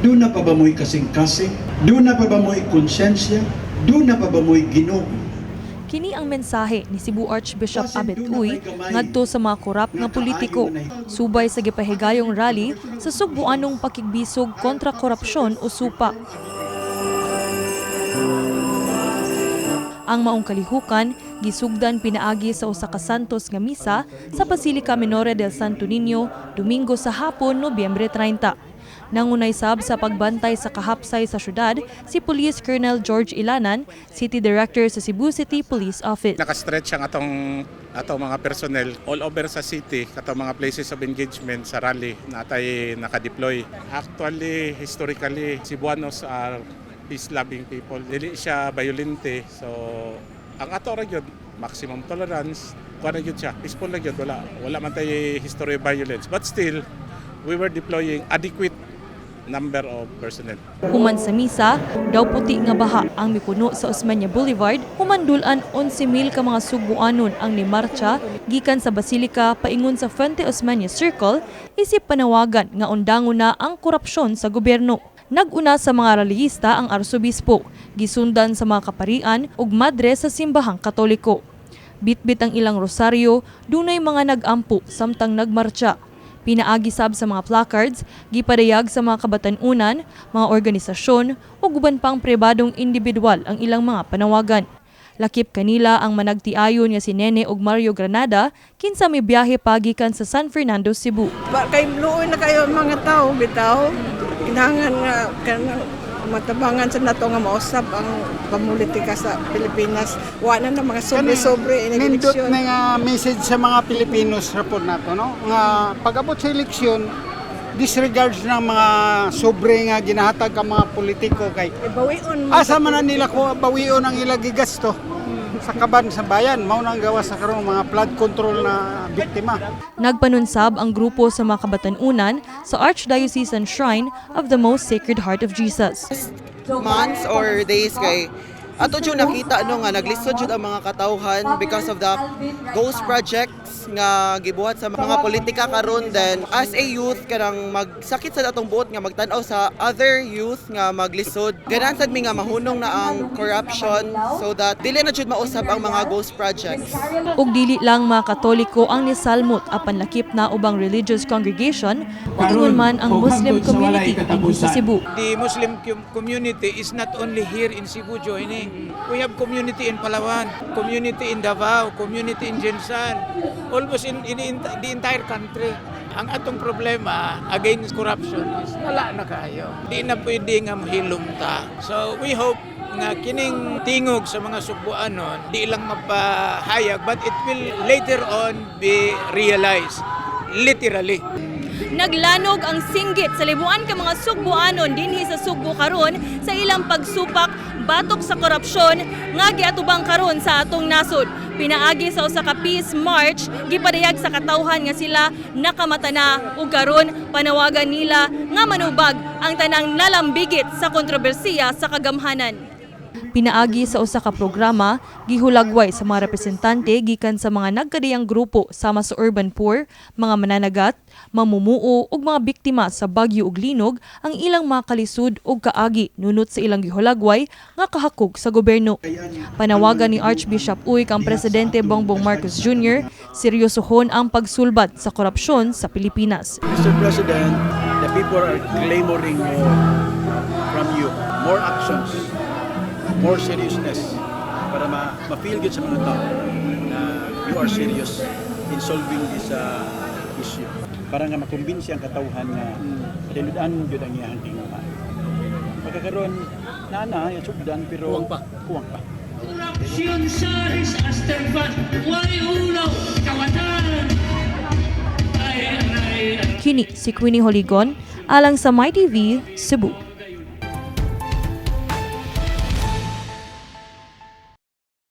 Doon na pa ba mo'y kasing-kasing? Doon na pa ba mo'y konsensya? Doon na pa ba mo'y ginoo? Kini ang mensahe ni Cebu Archbishop Abet Uy ngadto sa mga korap nga politiko subay sa gipahigayong rally sa sugbuanong pakigbisog kontra korupsyon o supa. Ang maong kalihukan gisugdan pinaagi sa usa ka Santos nga misa sa Basilica Minore del Santo Niño Domingo sa hapon Nobyembre 30. Nangunay sab sa pagbantay sa kahapsay sa syudad si Police Colonel George Ilanan, City Director sa Cebu City Police Office. Nakastretch ang atong atong mga personnel all over sa city katong mga places of engagement sa rally na tay nakadeploy. Actually, historically, Cebuanos are peace-loving people. Dili siya violente. So, ang ato ra maximum tolerance. Kuha na gyud siya. Peaceful lang gyud. Wala, wala man tay history of violence. But still, we were deploying adequate number of personnel. Human sa misa, daw puti nga baha ang mipuno sa Osmeña Boulevard, humandulan 11,000 ka mga Subuanon ang nimarcha gikan sa Basilica paingon sa Fuente Osmeña Circle isip panawagan nga undangon na ang korupsyon sa gobyerno. Naguna sa mga rallyista ang arsobispo, gisundan sa mga kaparian ug madre sa simbahang katoliko. Bitbit ang ilang rosaryo, dunay mga nag-ampo samtang nagmarcha. Pinaagi sab sa mga placards, gipadayag sa mga kabatanunan, mga organisasyon o guban pang pribadong individual ang ilang mga panawagan. Lakip kanila ang managtiayon nga si Nene ug Mario Granada kinsa may biyahe pagikan sa San Fernando, Cebu. Ba kay luoy na kayo mga tao bitaw. Kinahanglan nga kanang matabangan sa nato nga mausap ang pamulitika sa Pilipinas. Wa na na mga sobre-sobre in Nindot eleksyon. na nga message sa mga Pilipinos rapod nato no nga pag-abot sa eleksyon disregards ng mga sobre nga ginahatag ka mga politiko kay Ibawion mo asa man na nila ko bawion ang ilagi gasto sa kaban sa bayan mao nang gawa sa karon mga flood control na biktima Nagpanunsab ang grupo sa mga kabatanunan sa Archdiocesan Shrine of the Most Sacred Heart of Jesus. months or days kay ato jud nakita no nga naglisod jud ang mga katawhan because of the ghost projects nga gibuhat sa mga politika karon then as a youth kanang magsakit sa atong buot nga magtan-aw sa other youth nga maglisod ganan sad mi nga mahunong na ang corruption so that dili na jud mausab ang mga ghost projects ug dili lang mga Katoliko ang nisalmot apan lakip na ubang religious congregation ingon man ang Muslim community sa Cebu. the Muslim com- community is not only here in Cebu joining. We have community in Palawan, community in Davao, community in Jensan, almost in, in, in the entire country. Ang atong problema against corruption is wala na kayo. Di na pwede nga mahilom ta. So we hope nga kining tingog sa mga subuanon di lang mapahayag but it will later on be realized literally. Naglanog ang singgit sa libuan ka mga Sugbuanon dinhi sa Sugbo karon sa ilang pagsupak batok sa korupsyon nga giatubang karon sa atong nasod. Pinaagi sa usa ka peace march gipadayag sa katawhan nga sila nakamata na ug karon panawagan nila nga manubag ang tanang nalambigit sa kontrobersiya sa kagamhanan. Pinaagi sa usa ka programa, gihulagway sa mga representante gikan sa mga nagkadiyang grupo sama sa urban poor, mga mananagat, mamumuo ug mga biktima sa bagyo ug linog ang ilang mga kalisud ug kaagi nunot sa ilang gihulagway nga kahakog sa gobyerno. Panawagan ni Archbishop Uy kang presidente Bongbong Marcos Jr. seryosohon ang pagsulbad sa korupsyon sa Pilipinas. Mr. President, the people are clamoring more from you. More actions, more seriousness para ma- ma-feel good sa mga tao na you are serious in solving this uh, issue. Para nga makumbinsi ang katawhan nga tinudan yun ang iyang tingnan. Pagkakaroon, nana, yung sugdan, pero kuwang pa. Kuwang pa. Siyon Saris Asterban, Wai Uno, Kawatan! Kini si Queenie Holigon alang sa MyTV Cebu.